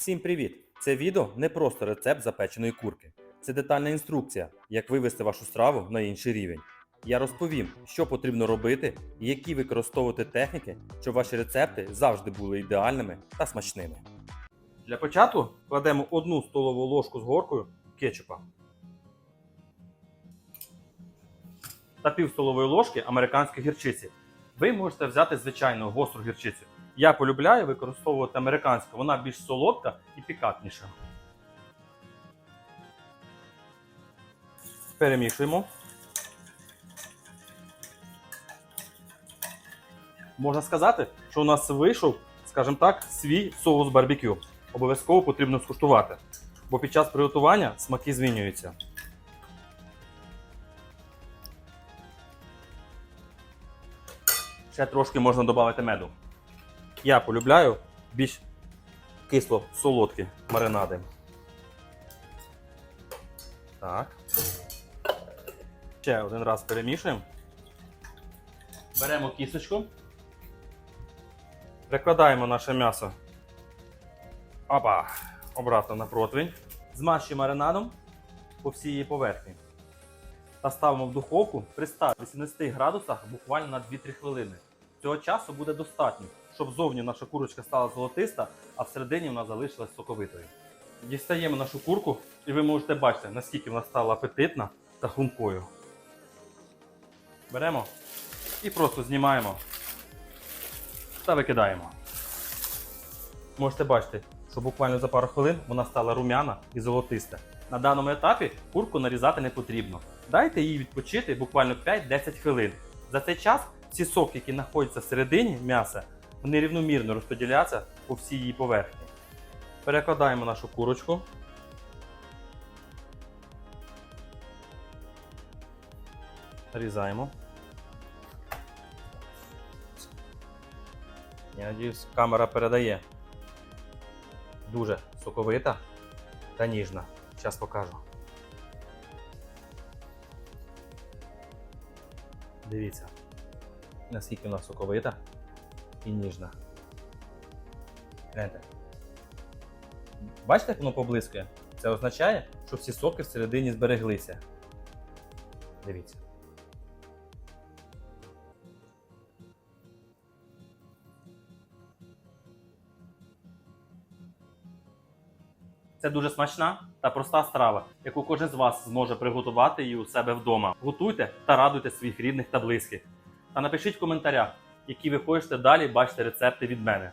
Всім привіт! Це відео не просто рецепт запеченої курки. Це детальна інструкція, як вивести вашу страву на інший рівень. Я розповім, що потрібно робити і які використовувати техніки, щоб ваші рецепти завжди були ідеальними та смачними. Для початку кладемо одну столову ложку з горкою кетчупа та пів столової ложки американської гірчиці. Ви можете взяти звичайну гостру гірчицю. Я полюбляю використовувати американську, вона більш солодка і пікантніша. Перемішуємо. Можна сказати, що у нас вийшов, скажімо так, свій соус барбекю. Обов'язково потрібно скуштувати, бо під час приготування смаки змінюються. Ще трошки можна додати меду. Я полюбляю більш кисло-солодкі маринади. Так. Ще один раз перемішуємо. Беремо кісточку. Прикладаємо наше м'ясо. Опа! Обратно на противень. Змащуємо маринадом по всій її поверхні. Та ставимо в духовку при 180 градусах буквально на 2-3 хвилини. Цього часу буде достатньо, щоб зовні наша курочка стала золотиста, а всередині вона залишилась соковитою. Дістаємо нашу курку, і ви можете бачити, наскільки вона стала апетитна та хрумкою. Беремо і просто знімаємо та викидаємо. Можете бачити, що буквально за пару хвилин вона стала рум'яна і золотиста. На даному етапі курку нарізати не потрібно. Дайте їй відпочити буквально 5-10 хвилин. За цей час всі соки, які знаходяться всередині м'яса, вони рівномірно розподіляться по всій її поверхні. Перекладаємо нашу курочку. Нарізаємо. Я надіюсь, камера передає. Дуже соковита та ніжна. Зараз покажу. Дивіться, наскільки вона соковита і ніжна. Гляньте. Бачите, як воно поблискує? Це означає, що всі соки всередині збереглися. Дивіться. Це дуже смачна та проста страва, яку кожен з вас зможе приготувати її у себе вдома. Готуйте та радуйте своїх рідних та близьких. Та напишіть в коментарях, які ви хочете далі бачити рецепти від мене.